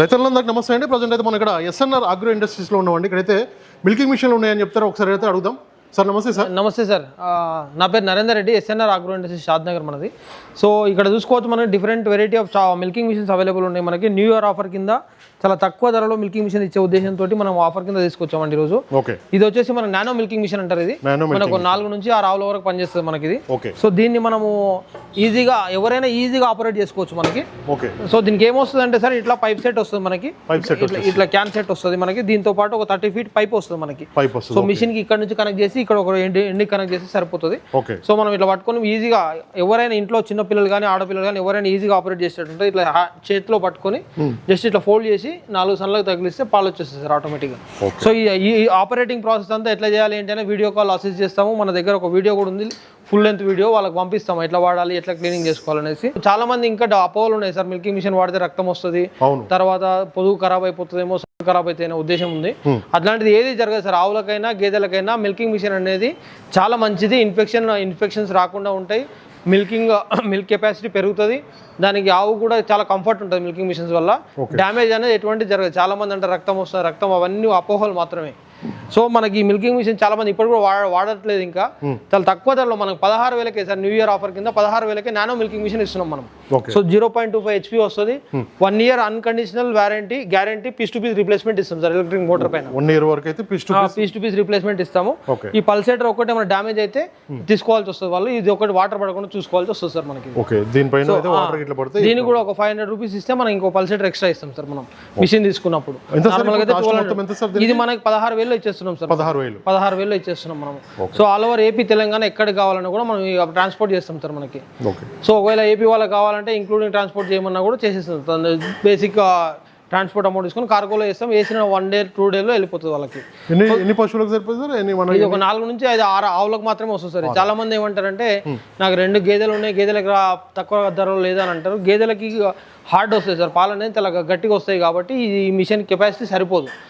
రైతులందరికీ నమస్తే అండి. ప్రజెంట్ అయితే మనం ఇక్కడ ఎస్ఎన్ఆర్ అగ్రో ఇండస్ట్రీస్లో ఉన్నామండి. ఇక్కడైతే మిల్కింగ్ మిషన్లు ఉన్నాయని చెప్తారు. ఒకసారి అయితే అడుగుదాం. సార్ నమస్తే సార్. నమస్తే సార్. నా పేరు Narender Reddy. SNR agro industries Shadnagar మనది. సో ఇక్కడ చూసుకోవచ్చు మనకి different variety of milking machines available ఉన్నాయి మనకి. న్యూ ఇయర్ ఆఫర్ కింద చాలా తక్కువ ధరలో మిల్కింగ్ మిషన్ ఇచ్చే ఉద్దేశంతో మనం ఆఫర్ కింద తీసుకొచ్చామండి ఓకే. ఇది వచ్చేసి మన నానో మిల్కింగ్ మిషన్ అంటారు ఇది. మనకు నాలుగు నుంచి ఆరు ఆవుల వరకు పనిచేస్తుంది మనకి ఇది. ఓకే. సో దీన్ని మనము ఈజీగా ఎవరైనా ఈజీగా ఆపరేట్ చేసుకోవచ్చు మనకి. ఓకే. సో దీనికి ఏమొస్తుంది అంటే సార్ ఇట్లా పైప్ సెట్ వస్తుంది మనకి. ఇట్లా క్యాన్ సెట్ వస్తుంది మనకి. దీంతో పాటు ఒక థర్టీ ఫీట్ పైప్ వస్తుంది మనకి. సో మిషన్కి ఇక్కడ నుంచి కనెక్ట్ చేసి ఇక్కడ ఒక ఎండి కనెక్ట్ చేసి సరిపోతుంది. సో మనం ఇట్లా పట్టుకొని ఈజీగా ఎవరైనా ఇంట్లో చిన్న పిల్లలు కానీ ఆడపిల్లలు కానీ ఎవరైనా ఈజీగా ఆపరేట్ చేసేటట్టు ఇట్లా చేతిలో పట్టుకొని జస్ట్ ఇట్లా ఫోల్డ్ చేసి నాలుగు సన్లకు తగిలిస్తే పాలు వచ్చేస్తుంది సార్ ఆటోమేటిక్గా సో ఈ ఆపరేటింగ్ ప్రాసెస్ అంతా ఎట్లా చేయాలి ఏంటి అని వీడియో కాల్ అసిస్ట్ చేస్తాము. మన దగ్గర ఒక వీడియో కూడా ఉంది. ఫుల్ లెంత్ వీడియో వాళ్ళకి పంపిస్తాము. ఎట్లా వాడాలి ఎట్లా క్లీనింగ్ చేసుకోవాలనేసి. చాలా మంది ఇంకా అపోహలు ఉన్నాయి సార్. మిల్కింగ్ మిషన్ వాడితే రక్తం వస్తుంది. తర్వాత పొదుగు ఖరాబ్ అయిపోతుందేమో ఖరాబ్ అయితే ఉద్దేశం ఉంది. అట్లాంటిది ఏది జరగదు సార్. ఆవులకైనా గేదెలకైనా మిల్కింగ్ మిషన్ అనేది చాలా మంచిది. ఇన్ఫెక్షన్ ఇన్ఫెక్షన్స్ రాకుండా ఉంటాయి. మిల్కింగ్ మిల్క్ కెపాసిటీ పెరుగుతుంది. దానికి ఆవు కూడా చాలా కంఫర్ట్ ఉంటుంది మిల్కింగ్ మిషన్స్ వల్ల. డ్యామేజ్ అనేది ఎటువంటి జరగదు. చాలా మంది అంటే రక్తం వస్తుంది రక్తం అవన్నీ అపోహలు మాత్రమే. సో మనకి ఈ మిల్కింగ్ మిషన్ చాలా మంది ఇప్పుడు కూడా వాడ వాడట్లేదు ఇంకా. చాలా తక్కువ ధరలో మనకు పదహారు వేలకే సార్ న్యూ ఇయర్ ఆఫర్ కింద పదహారు వేలకే నానో మిల్కింగ్ మిషన్ ఇస్తున్నాం మనం. So zero point two five HP వస్తుంది. One year unconditional warranty guarantee piece to piece replacement ఇస్తాం సార్ ఎలక్ట్రిక్ మోటార్ పైన. వన్ ఇయర్ వరకు అయితే పిస్ట్ పీస్ టు పీస్ రిప్లేస్మెంట్ ఇస్తాము ఈ పల్సేటర్ ఒకటి మన డ్యామేజ్ అయితే తీసుకోవాల్సి వస్తుంది వాళ్ళు. ఇది ఒకటి వాటర్ పడకుండా చూసుకోవాల్సి వస్తుంది సార్ మనకి. ఓకే దీనిపైన దీనికి కూడా ఒక ఫైవ్ హండ్రెడ్ రూపీస్ ఇస్తే మనం ఇంకో పల్సేటర్ ఎక్స్ట్రా ఇస్తాం సార్ మనం. మిషన్ తీసుకున్నప్పుడు. ఎంత సార్ Normal గా అయితే కాస్ట్ 1200. మొత్తం ఎంత సార్ ఇది మనకి పదహారు వేలు ఇచ్చేస్తున్నాం సార్. పదహారు వేలు. పదహారు వేలు ఇచ్చేస్తున్నాం మనం so all over AP Telangana ఎక్కడికి కావాలన్నా కూడా మనం ట్రాన్స్పోర్ట్ చేస్తాం సార్ మనకి. సో ఒకవేళ ఏపీ వాళ్ళకి కావాలంటే ఇంక్లూడింగ్ ట్రాన్స్పోర్ట్ చేయమన్నా కూడా చేసేస్తాం బేసిక్ ట్రాన్స్పోర్ట్ అమౌంట్ తీసుకొని కార్గోలో వేస్తాం. వేసిన వన్ డే టూ డేలో వెళ్ళిపోతుంది వాళ్ళకి. ఎన్ని ఎన్ని పశువులకు సరిపోతుంది సార్? ఎన్ని మన ఇది ఒక నాలుగు నుంచి ఐదు ఆరు ఆవులకు మాత్రమే వస్తుంది సార్. చాలా మంది ఏమంటారంటే నాకు రెండు గేదెలు ఉన్నాయి గేదెలకు తక్కువ ధరలో లేదని అంటారు. గేదెలకి హార్డ్ వస్తాయి సార్. పాలు అనేది చాలా గట్టిగా వస్తాయి కాబట్టి ఈ మిషన్ కెపాసిటీ సరిపోదు.